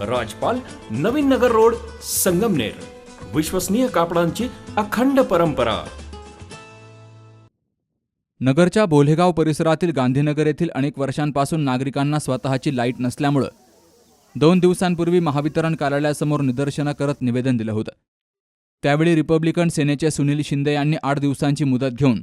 राजपाल Navin Nagar road Sangamner. विश्वसनीय कापडांची अखंड परंपरा. नगरच्या बोलेगाव परिसरातील गांधीनगर येथील अनेक वर्षांपासून नागरिकांना स्वतःची लाइट नसल्यामुळं दोन दिवसांपूर्वी महावितरण कार्यालयासमोर निदर्शनं करत निवेदन दिलं होतं. त्यावेळी रिपब्लिकन सेनेचे सुनील शिंदे यांनी आठ दिवसांची मुदत घेऊन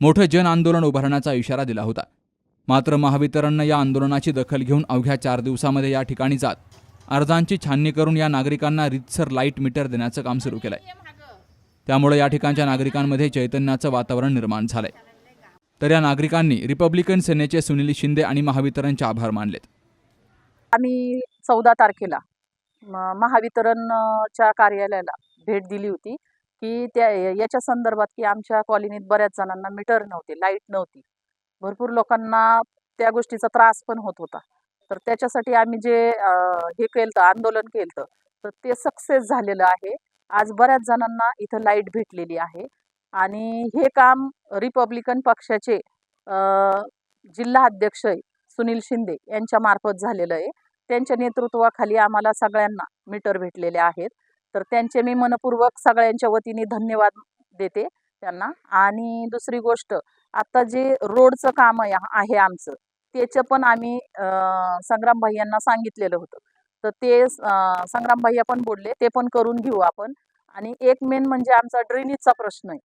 मोठं जन आंदोलन उभारण्याचा इशारा दिला होता. मात्र महावितरणनं या आंदोलनाची दखल घेऊन अवघ्या चार दिवसामध्ये या ठिकाणी जात अर्जांची छाननी करून या नागरिकांना रितसर लाइट मीटर देण्याचं काम सुरू केलंय. त्यामुळे या ठिकाणच्या नागरिकांमध्ये चैतन्याचं वातावरण निर्माण झालंय. तर या नागरिकांनी रिपब्लिकन सेनेचे सुनील शिंदे आणि महावितरणचे आभार मानलेत. आम्ही चौदा तारखेला महावितरणच्या कार्यालयाला भेट दिली होती की त्या याच्या संदर्भात की आमच्या कॉलनीत बऱ्याच जणांना मीटर नव्हते लाइट नव्हती. भरपूर लोकांना त्या गोष्टीचा त्रास पण होत होता. तर त्याच्यासाठी आम्ही जे हे केलं आंदोलन केलं तर ते सक्सेस झालेलं आहे. आज बऱ्याच जणांना इथं लाइट भेटलेली आहे. आणि हे काम रिपब्लिकन पक्षाचे जिल्हा अध्यक्ष सुनील शिंदे यांच्या मार्फत झालेलं आहे. त्यांच्या नेतृत्वाखाली आम्हाला सगळ्यांना मीटर भेटलेले आहेत. तर त्यांचे मी मनपूर्वक सगळ्यांच्या वतीने धन्यवाद देते त्यांना. आणि दुसरी गोष्ट आता जे रोडचं काम आहे आहे आमचं त्याचं पण आम्ही संग्राम भैयांना सांगितलेलं होतं. तर ते संग्राम भैया पण बोलले ते पण करून घेऊ आपण. आणि एक मेन म्हणजे आमचा ड्रेनेजचा प्रश्न आहे.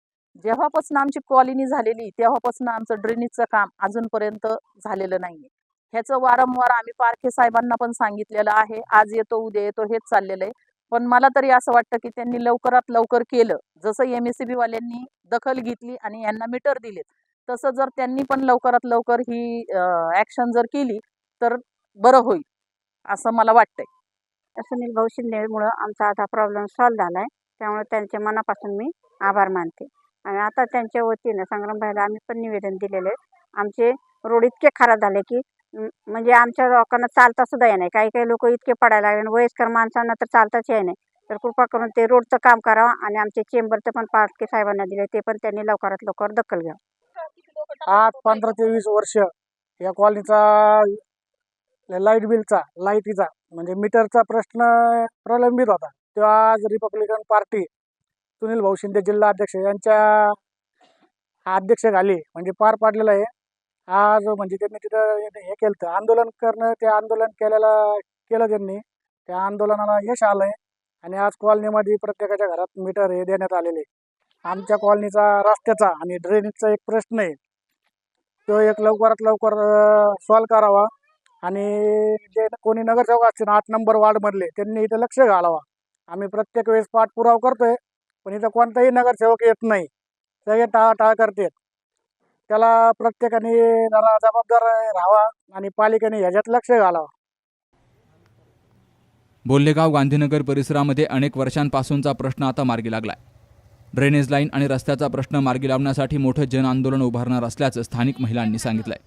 जेव्हापासून आमची कॉलनी झालेली तेव्हापासून आमचं ड्रेनेजचं काम अजूनपर्यंत झालेलं नाही आहे ह्याचं वारंवार आम्ही पारखे साहेबांना पण सांगितलेलं आहे आज येतो उद्या येतो हेच चाललेलं आहे. पण मला तरी असं वाटतं की त्यांनी लवकरात लवकर केलं. जसं एम एस सी बी वाल्यांनी दखल घेतली आणि यांना मीटर दिलेत. तसं जर त्यांनी पण लवकरात लवकर ही ॲक्शन जर केली तर बरं होईल असं मला वाटतंय. सुनील भाऊ शिंदेमुळं आमचा आता प्रॉब्लेम सॉल्व्ह झाला आहे त्यामुळे त्यांच्या मनापासून मी आभार मानते. आणि आता त्यांच्या वतीनं संग्रामभाईला आम्ही पण निवेदन दिलेलं आहे. आमचे रोड इतके खराब झाले की म्हणजे आमच्या लोकांना चालता सुद्धा येणार नाही. काही काही लोक इतके पडायला लागले वयस्कर माणसांना तर चालताच येत नाही. तर कृपा करून ते रोडचं काम करावं आणि आमचे चेंबरचं पण पाटके साहेबांना दिले ते पण त्यांनी लवकरात लवकर दखल घ्यावं. आज पंधरा ते वीस वर्ष या कॉलनीचा लाइट बिलचा लाईटीचा म्हणजे मीटरचा प्रश्न प्रलंबित होता. तेव्हा आज रिपब्लिकन पार्टी सुनील भाऊ शिंदे जिल्हा अध्यक्ष यांच्या अध्यक्षखाली म्हणजे पार पाडलेलं आहे. आज म्हणजे त्यांनी तिथं हे केलं आंदोलन करणं ते आंदोलन केलेलं केलं त्यांनी. त्या आंदोलनाला यश आलं आहे आणि आज कॉलनीमध्ये प्रत्येकाच्या घरात मीटर हे देण्यात आलेले. आमच्या कॉलनीचा रस्त्याचा आणि ड्रेनेजचा एक प्रश्न आहे. तो एक लवकरात लवकर सॉल्व करावा. आणि जे कोणी नगरसेवक असतील आठ नंबर वार्डमधले त्यांनी इथं लक्ष घालावा. आम्ही प्रत्येक वेळेस पाठपुरावा करतोय पण इथं कोणताही नगरसेवक येत नाही. सगळे टाळाटाळ करतात. त्याला प्रत्येकाने जरा जबाबदार राहावा आणि पालिकेने ह्याच्यात लक्ष घालावं. बोल्लेगाव गांधीनगर परिसरामध्ये अनेक वर्षांपासूनचा प्रश्न आता मार्गी लागलाय. ड्रेनेज लाईन आणि रस्त्याचा प्रश्न मार्गी लावण्यासाठी मोठं जन आंदोलन उभारणार असल्याचं स्थानिक महिलांनी सांगितलंय.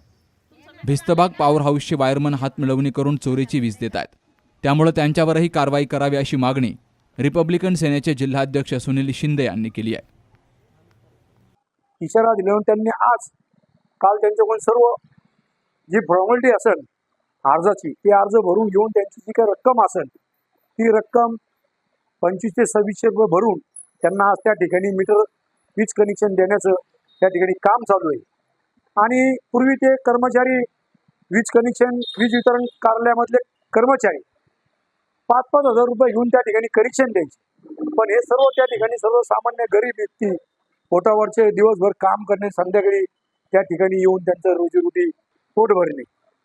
भिस्तबाग पॉवर हाऊसचे वायरमन हात मिळवणी करून चोरीची वीज देत आहेत त्यामुळे त्यांच्यावरही कारवाई करावी अशी मागणी रिपब्लिकन सेनेचे जिल्हाध्यक्ष सुनील शिंदे यांनी केली आहे. इशारा दिल्यावर त्यांनी आज काल त्यांच्याकडून सर्व जी फॉर्मॅलिटी असेल अर्जाची ती अर्ज भरून घेऊन त्यांची जी काही रक्कम असेल ती रक्कम पंचवीस ते सव्वीसशे रुपये भरून त्यांना आज त्या ठिकाणी मीटर वीज कनेक्शन देण्याचं त्या ठिकाणी काम चालू आहे. आणि पूर्वी ते कर्मचारी वीज कनेक्शन वीज वितरण कार्यालयामधले कर्मचारी पाच पाच हजार रुपये घेऊन त्या ठिकाणी कनेक्शन द्यायचे. पण हे सर्व त्या ठिकाणी सर्वसामान्य गरीब व्यक्ती पोटावरचे दिवसभर काम करणे संध्याकाळी त्या ठिकाणी येऊन त्यांचं रोजीरोटी पोट भरणे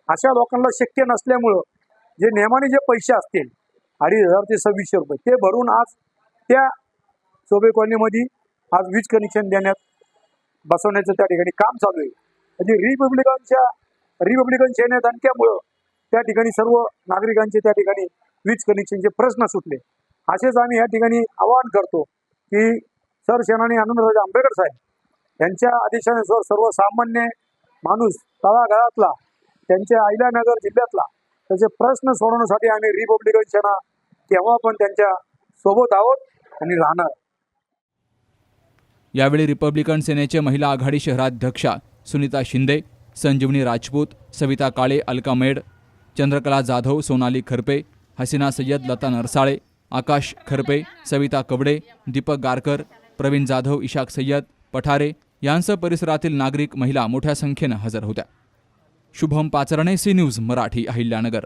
अशा लोकांना शक्य नसल्यामुळं जे नियमाने जे पैसे असतील अडीच हजार ते सव्वीसशे रुपये ते भरून आज त्या चोबे कॉलनीमध्ये आज वीज कनेक्शन देण्यात बसवण्याचं त्या ठिकाणी काम चालू आहे. म्हणजे रिपब्लिकनच्या रिपब्लिकन सेनेत आणल्यामुळं त्या ठिकाणी सर्व नागरिकांचे त्या ठिकाणी वीज कनेक्शनचे प्रश्न सुटले. असेच आम्ही या ठिकाणी आवाहन करतो की सरसेनानी आनंदराज आंबेडकर साहेब यांच्या आदेशानुसार सर्वसामान्य माणूस तळागाळातला त्यांच्या अहिल्यानगर जिल्ह्यातला त्याचे प्रश्न सोडवण्यासाठी आम्ही रिपब्लिकन सेना केव्हा पण त्यांच्यासोबत आहोत आणि राहणार. यावेळी रिपब्लिकन सेनेचे महिला आघाडी शहराध्यक्षा सुनीता शिंदे संजीवनी राजपूत सविता काळे अलका मेड चंद्रकला जाधव सोनाली खरपे हसीना सय्यद लता नरसाळे आकाश खरपे सविता कवडे दीपक गारकर प्रवीण जाधव इशाक सय्यद पठारे यांसह परिसरातील नागरिक महिला मोठ्या संख्येनं हजर होत्या. Shubham Pacharne C News Marathi Ahilyanagar.